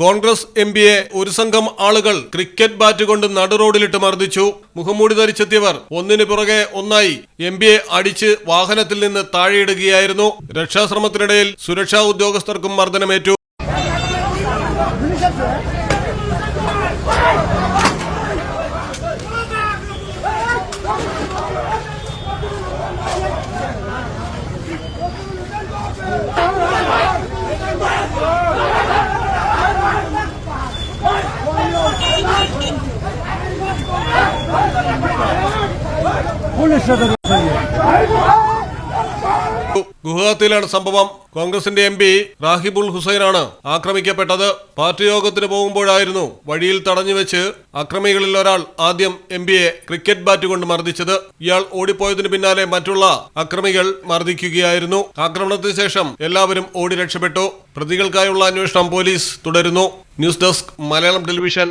Congress M പിയെ ഒരു സംഘം ആളുകൾ ക്രിക്കറ്റ് ബാറ്റ് കൊണ്ട് നടുറോഡിലിട്ട് മർദ്ദിച്ചു. മുഖംമൂടി ധരിച്ചെത്തിയവർ ഒന്നിനു പുറകെ ഒന്നായി. എം പിയെ അടിച്ച് വാഹനത്തിൽ നിന്ന് താഴെയിടുകയായിരുന്നു. രക്ഷാശ്രമത്തിനിടയിൽ സുരക്ഷാ ഉദ്യോഗസ്ഥർക്കും മർദ്ദനമേറ്റു. ഗുവാഹത്തിയിലാണ് സംഭവം. കോൺഗ്രസിന്റെ എം പി റാഹിബുൾ ഹുസൈനാണ് ആക്രമിക്കപ്പെട്ടത്. പാർട്ടി യോഗത്തിന് പോകുമ്പോഴായിരുന്നു വഴിയിൽ തടഞ്ഞു വെച്ച് അക്രമികളിൽ ഒരാൾ ആദ്യം എം പിയെ ക്രിക്കറ്റ് ബാറ്റ് കൊണ്ട് മർദ്ദിച്ചത്. ഇയാൾ ഓടിപ്പോയതിന് പിന്നാലെ മറ്റുള്ള അക്രമികൾ മർദ്ദിക്കുകയായിരുന്നു. ആക്രമണത്തിന് ശേഷം എല്ലാവരും ഓടി രക്ഷപ്പെട്ടു. പ്രതികൾക്കായുള്ള അന്വേഷണം പോലീസ് തുടരുന്നു. News desk Malayalam television.